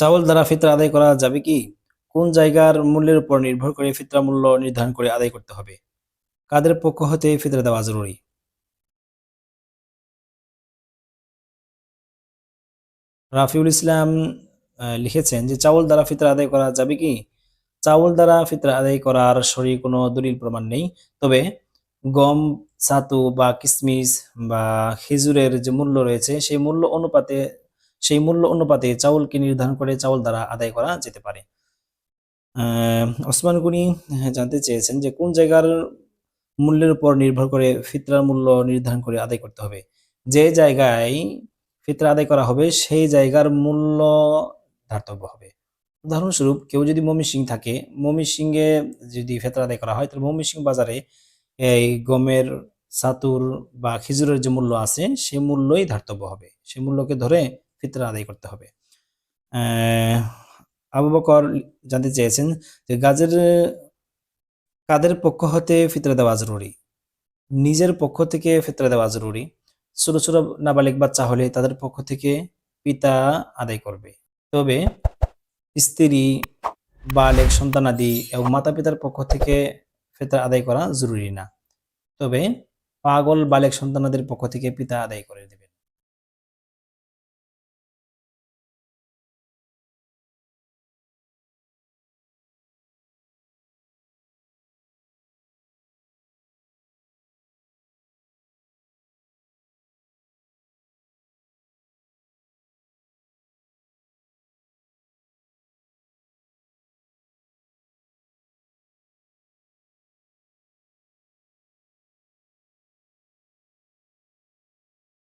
চাউল দ্বারা ফিতরা আদায় করা যাবে কি? কোন জায়গার মূল্যের উপর নির্ভর করে ফিতরা মূল্য নির্ধারণ করে আদায় করতে হবে? কাদের পক্ষ হতে ফিতরা দেওয়া জরুরি? রাফিউল ইসলাম লিখেছেন যে চাউল দ্বারা ফিতরা আদায় করা যাবে কি? চাউল দ্বারা ফিতরা আদায় করার শরীর কোনো দলিল প্রমাণ নেই। তবে গম, ছাতু বা কিসমিস বা খেজুরের যে মূল্য রয়েছে, সেই মূল্য অনুপাতে সেই মূল্য অনুপাতে চাউলকে নির্ধারণ করে চাউল দ্বারা আদায় করা যেতে পারে। ওসমান গনি জানতে চেয়েছেন যে কোন জায়গার মূল্যের উপর নির্ভর করে ফিতরার মূল্য নির্ধারণ করে আদায় করতে হবে? যে জায়গায় ফিতরা আদায় করা হবে, সেই জায়গার মূল্য ধার্তব্য হবে। উদাহরণস্বরূপ, কেউ যদি মমিসিং থাকে মমিসিংয়ে যদি ফেতরা আদায় করা হয়, তাহলে মমিসিং বাজারে এই গমের ছাতুর বা খেজুরের যে মূল্য আছে সেই মূল্যই ধার্তব্য হবে। সেই মূল্যকে ধরে ফিতরা আদায় করতে হবে। আবু বকর জানতে চেয়েছেন যে গাজের, কাদের পক্ষ হতে ফিতরা দেওয়া জরুরি? নিজের পক্ষ থেকে ফিতরা দেওয়া জরুরি। ছোট ছোট নাবালিক বাচ্চা হলে তাদের পক্ষ থেকে পিতা আদায় করবে। তবে স্ত্রী, বালেক সন্তানাদি এবং মাতা পিতার পক্ষ থেকে ফিতরা আদায় করা জরুরি না। তবে পাগল, বালেক সন্তানাদের পক্ষ থেকে পিতা আদায় করে দেবে।